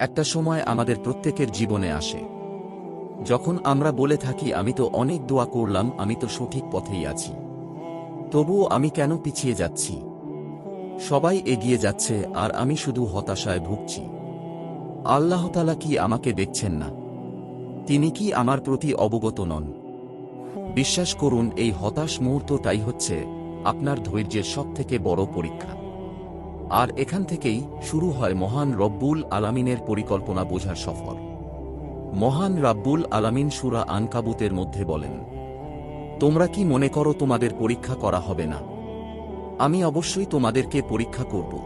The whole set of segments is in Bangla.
একটা সময় আমাদের প্রত্যেকের জীবনে আসে। যখন আমরা বলে থাকি, আমি তো অনেক দোয়া করলাম, আমি তো সঠিক পথেই আছি। তবুও আমি কেন পিছিয়ে যাচ্ছি? সবাই এগিয়ে যাচ্ছে, আর আমি শুধু হতাশায় ভুগছি। আল্লাহতালা কি আমাকে দেখছেন না? তিনি কি আমার প্রতি অবগত নন? বিশ্বাস করুন, এই হতাশ মুহূর্তটাই হচ্ছে আপনার ধৈর্যের সবথেকে বড় পরীক্ষা। আর এখান থেকেই শুরু হয় মহান রব্বুল আলামিনের পরিকল্পনা বোঝার সফর। মহান রাব্বুল আলামিন সুরা আনকাবুতের মধ্যে বলেন, তোমরা কি মনে করো তোমাদের পরীক্ষা করা হবে না? আমি অবশ্যই তোমাদেরকে পরীক্ষা করব।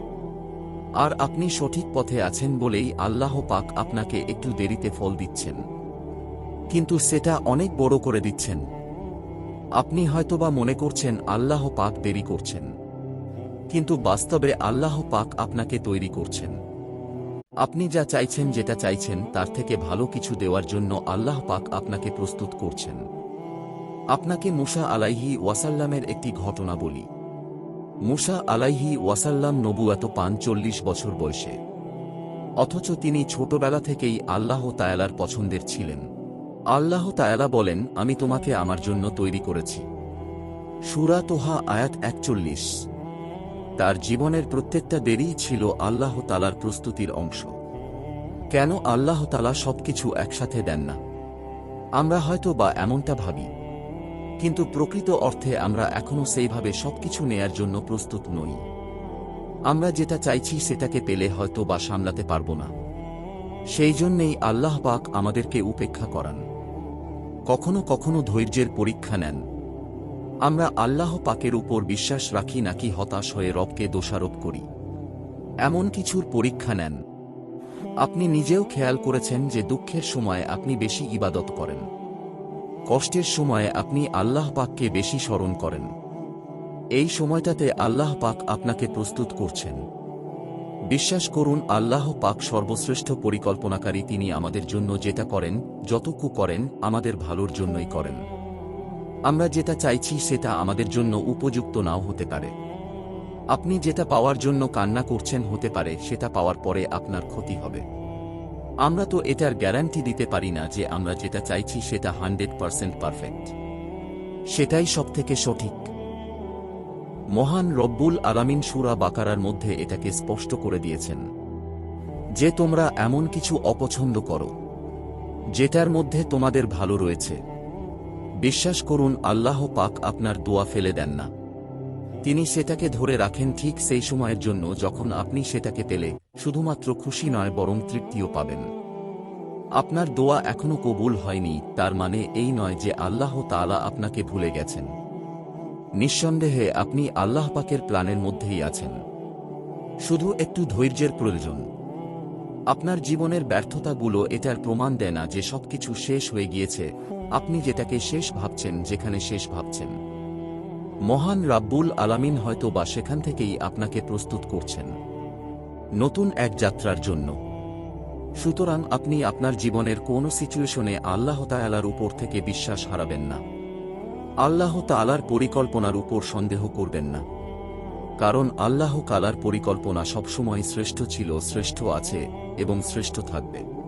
আর আপনি সঠিক পথে আছেন বলেই আল্লাহ পাক আপনাকে একটু দেরিতে ফল দিচ্ছেন। কিন্তু সেটা অনেক বড় করে দিচ্ছেন। আপনি হয়তোবা মনে করছেন আল্লাহ পাক দেরি করছেন। কিন্তু বাস্তবে আল্লাহ পাক আপনাকে তৈরি করছেন। আপনি যা চাইছেন যেটা চাইছেন, তার থেকে ভালো কিছু দেওয়ার জন্য আল্লাহ পাক আপনাকে প্রস্তুত করছেন। আপনাকে মুসা আলাইহি ওয়াসাল্লামের একটি ঘটনা বলি। মুসা আলাইহি ওয়াসাল্লাম নবুয়াত পান চল্লিশ বছর বয়সে। অথচ তিনি ছোটবেলা থেকেই আল্লাহ তায়ালার পছন্দের ছিলেন। আল্লাহ তায়ালা বলেন, আমি তোমাকে আমার জন্য তৈরি করেছি। সুরা তোহা আয়াত একচল্লিশ। তার জীবনের প্রত্যেকটা দেরিই ছিল আল্লাহ তালার প্রস্তুতির অংশ। কেন আল্লাহ তালা সবকিছু একসাথে দেন না? আমরা হয়তো বা এমনটা ভাবি। কিন্তু প্রকৃত অর্থে আমরা এখনও সেইভাবে সবকিছু নেয়ার জন্য প্রস্তুত নই। আমরা যেটা চাইছি সেটাকে পেলে হয়তো বা সামলাতে পারব না। সেই জন্যেই আল্লাহ পাক আমাদেরকে উপেক্ষা করান। কখনো কখনো ধৈর্যের পরীক্ষা নেন। আমরা আল্লাহ পাকের উপর বিশ্বাস রাখি নাকি হতাশ হয়ে রবকে দোষারোপ করি। এমন কিছুর পরীক্ষা নেন। আপনি নিজেও খেয়াল করেছেন যে দুঃখের সময় আপনি বেশি ইবাদত করেন। কষ্টের সময়ে আপনি আল্লাহ পাককে বেশি স্মরণ করেন। এই সময়টাতে আল্লাহ পাক আপনাকে প্রস্তুত করছেন। বিশ্বাস করুন, আল্লাহ পাক সর্বশ্রেষ্ঠ পরিকল্পনাকারী তিনি আমাদের জন্য যেটা করেন, যতটুকু করেন, আমাদের ভালোর জন্যই করেন। আমরা যেটা চাইছি সেটা আমাদের জন্য উপযুক্ত নাও হতে পারে। আপনি যেটা পাওয়ার জন্য কান্না করছেন হতে পারে, সেটা পাওয়ার পরে আপনার ক্ষতি হবে। আমরা তো এটার গ্যারান্টি দিতে পারি না যে আমরা যেটা চাইছি সেটা হান্ড্রেড পারসেন্ট পারফেক্ট। সেটাই সবথেকে সঠিক। মহান রব্বুল আলামিন সুরা বাকারার মধ্যে এটাকে স্পষ্ট করে দিয়েছেন। যে তোমরা এমন কিছু অপছন্দ করো, যেটার মধ্যে তোমাদের ভালো রয়েছে। বিশ্বাস করুন, আল্লাহ পাক আপনার দোয়া ফেলে দেন না। তিনি সেটাকে ধরে রাখেন ঠিক সেই সময়ের জন্য যখন আপনি সেটাকে পেলে, শুধুমাত্র খুশি নয় বরং তৃপ্তিও পাবেন। আপনার দোয়া এখনও কবুল হয়নি, তার মানে এই নয় যে আল্লাহ তাআলা আপনাকে ভুলে গেছেন। নিঃসন্দেহে আপনি আল্লাহ পাকের প্ল্যানের মধ্যেই আছেন। শুধু একটু ধৈর্যের প্রয়োজন। আপনার জীবনের ব্যর্থতাগুলো এটার প্রমাণ দেয় না যে সবকিছু শেষ হয়ে গিয়েছে। আপনি যেটাকে শেষ ভাবছেন, যেখানে শেষ ভাবছেন। মহান রাব্বুল আলামিন হয়তো বা সেখান থেকেই আপনাকে প্রস্তুত করছেন। নতুন এক যাত্রার জন্য। সুতরাং আপনি আপনার জীবনের কোন সিচুয়েশনে আল্লাহ তায়ালার উপর থেকে বিশ্বাস হারাবেন না। আল্লাহ তালার পরিকল্পনার উপর সন্দেহ করবেন না। কারণ আল্লাহ কালার পরিকল্পনা সবসময় শ্রেষ্ঠ ছিল শ্রেষ্ঠ আছে এবং শ্রেষ্ঠ থাকবে।